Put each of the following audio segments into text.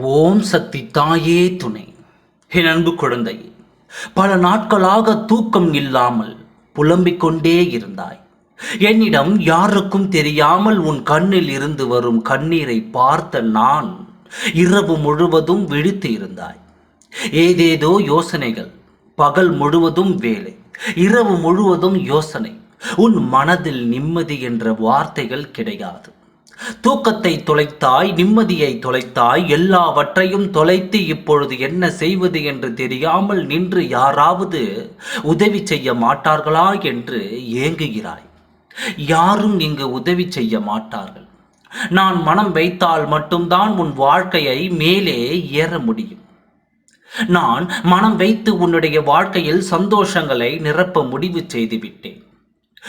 ஓம் சக்தி தாயே துணை. என் அன்பு குழந்தை பல நாட்களாக தூக்கம் இல்லாமல் புலம்பிக் கொண்டே இருந்தாய். என்னிடம் யாருக்கும் தெரியாமல் உன் கண்ணில் இருந்து வரும் கண்ணீரை பார்த்த நான் இரவு முழுவதும் விழித்து இருந்தாய். ஏதேதோ யோசனைகள் பகல் முழுவதும் வேலை இரவு முழுவதும் யோசனை உன் மனதில் நிம்மதி என்ற வார்த்தைகள் கிடையாது. தூக்கத்தை தொலைத்தாய் நிம்மதியை தொலைத்தாய் எல்லாவற்றையும் தொலைத்து இப்பொழுது என்ன செய்வது என்று தெரியாமல் நின்று யாராவது உதவி செய்ய மாட்டார்களா என்று ஏங்குகிறாய். யாரும் இங்கு உதவி செய்ய மாட்டார்கள். நான் மனம் வைத்தால் மட்டும்தான் உன் வாழ்க்கையை மேலே ஏற முடியும். நான் மனம் வைத்து உன்னுடைய வாழ்க்கையில் சந்தோஷங்களை நிரப்ப முடிவு செய்துவிட்டேன்.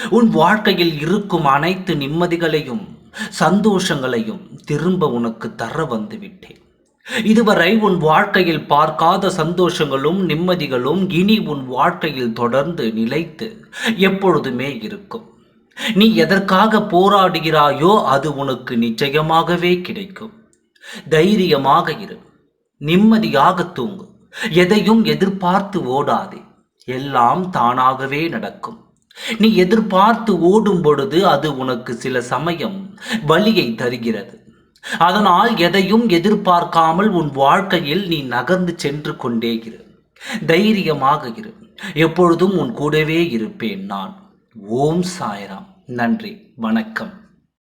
உன் வாழ்க்கையில் இருக்கும் அனைத்து நிம்மதிகளையும் சந்தோஷங்களையும் திரும்ப உனக்கு தர வந்துவிட்டேன். இதுவரை உன் வாழ்க்கையில் பார்க்காத சந்தோஷங்களும் நிம்மதிகளும் இனி உன் வாழ்க்கையில் தொடர்ந்து நிலைத்து எப்பொழுதுமே இருக்கும். நீ எதற்காக போராடுகிறாயோ அது உனக்கு நிச்சயமாகவே கிடைக்கும். தைரியமாக இரு. நிம்மதியாக தூங்கு. எதையும் எதிர்பார்த்து ஓடாதே. எல்லாம் தானாகவே நடக்கும். நீ எதிர்பார்த்து ஓடும் பொழுது அது உனக்கு சில சமயம் வலியை தருகிறது. அதனால் எதையும் எதிர்பார்க்காமல் உன் வாழ்க்கையில் நீ நகர்ந்து சென்று கொண்டே இரு. தைரியமாக இரு. எப்பொழுதும் உன் கூடவே இருப்பேன் நான். ஓம் சாய்ராம். நன்றி. வணக்கம்.